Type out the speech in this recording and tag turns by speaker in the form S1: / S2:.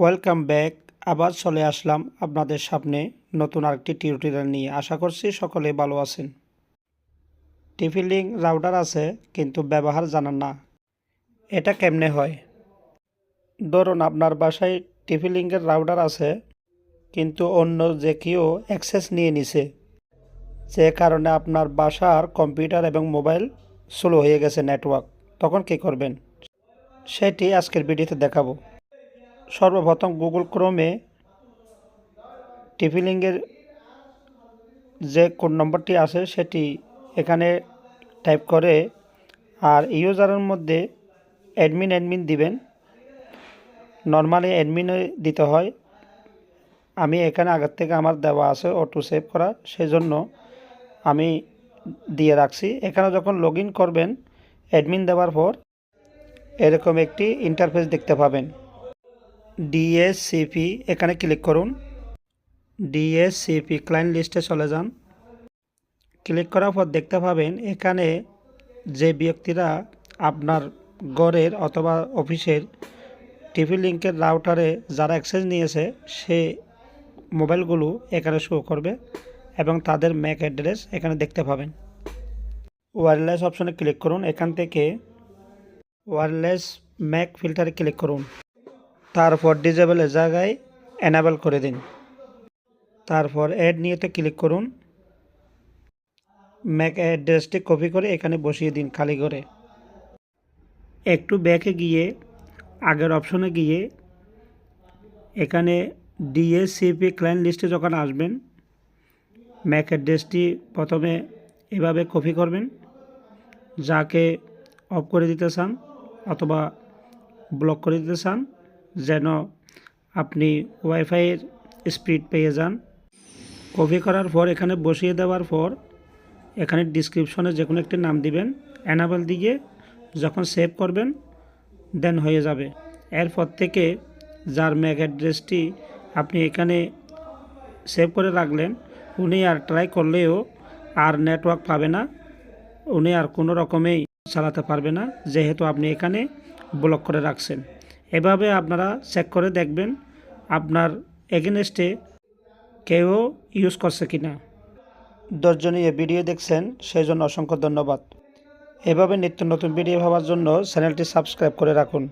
S1: Welcome back. আবার চলে আসলাম আপনাদের সামনে নতুন আরেকটি টিউটোরিয়াল নিয়ে। আশা করছি সকলে ভালো আছেন। টিফিলিং রাউটার আছে, কিন্তু ব্যবহার জানান না। এটা কেমনে হয়? ধরুন আপনার বাসায় টিফিলিংয়ের রাউটার আছে, কিন্তু অন্য যে কেউ অ্যাক্সেস নিয়ে নিছে। যে কারণে আপনার বাসার কম্পিউটার এবং মোবাইল স্লো হয়ে গেছে নেটওয়ার্ক। তখন কী করবেন? সেটি আজকের ভিডিওতে দেখাবো। সর্বপ্রথম গুগল ক্রোমে টিভি লিঙ্কের যে কোড নম্বরটি আছে, সেটি এখানে টাইপ করে আর ইউজারের মধ্যে অ্যাডমিন অ্যাডমিন দিবেন। নর্মালি অ্যাডমিনে দিতে হয়। আমি এখানে আগের থেকে আমার দেওয়া আছে অটো সেভ করা, সেজন্য আমি দিয়ে রাখছি। এখানে যখন লগ করবেন অ্যাডমিন দেওয়ার পর এরকম একটি ইন্টারফেস দেখতে পাবেন। ডিএসসিপি এখানে ক্লিক করুন। ডিএসসিপি ক্লায়েন্ট লিস্টে চলে যান। ক্লিক করার পর দেখতে পাবেন এখানে যে ব্যক্তিরা আপনার ঘরের অথবা অফিসের টিভি লিঙ্কের রাউটারে যারা অ্যাক্সেস নিয়েছে, সে মোবাইলগুলো এখানে শো করবে এবং তাদের ম্যাক অ্যাড্রেস এখানে দেখতে পাবেন। ওয়্যারলেস অপশনে ক্লিক করুন। এখান থেকে ওয়্যারলেস ম্যাক ফিল্টারে ক্লিক করুন। তারপর ডিজেবলের জায়গায় এনাবেল করে দিন। তারপর অ্যাড নিয়েতে ক্লিক করুন। ম্যাক অ্যাড্রেসটি কপি করে এখানে বসিয়ে দিন খালি করে একটু ব্যাকে গিয়ে, আগের অপশনে গিয়ে, এখানে ডিএসসিপি ক্লায়েন্ট লিস্টে যখন আসবেন ম্যাক অ্যাড্রেসটি প্রথমে এভাবে কপি করবেন। যাকে অফ করে দিতে চান অথবা ব্লক করে দিতে চান যেন আপনি ওয়াইফাইয়ের স্পিড পেয়ে যান। কপি করার পর, এখানে বসিয়ে দেওয়ার পর, এখানে ডিসক্রিপশনে যে কোনো একটি নাম দিবেন অ্যানাবেল দিয়ে যখন সেভ করবেন দেন হয়ে যাবে। এরপর থেকে যার ম্যাক অ্যাড্রেসটি আপনি এখানে সেভ করে রাখলেন, উনি আর ট্রাই করলেও আর নেটওয়ার্ক পাবে না। উনি আর কোনো রকমেই চালাতে পারবে না, যেহেতু আপনি এখানে ব্লক করে রাখছেন। এভাবে আপনারা চেক করে দেখবেন আপনার এগেনস্টে কেউ ইউজ করছে কি না দশজনই এ ভিডিও দেখছেন সেই জন্য অসংখ্য ধন্যবাদ। এভাবে নিত্য নতুন ভিডিও ভাবার জন্য চ্যানেলটি সাবস্ক্রাইব করে রাখুন।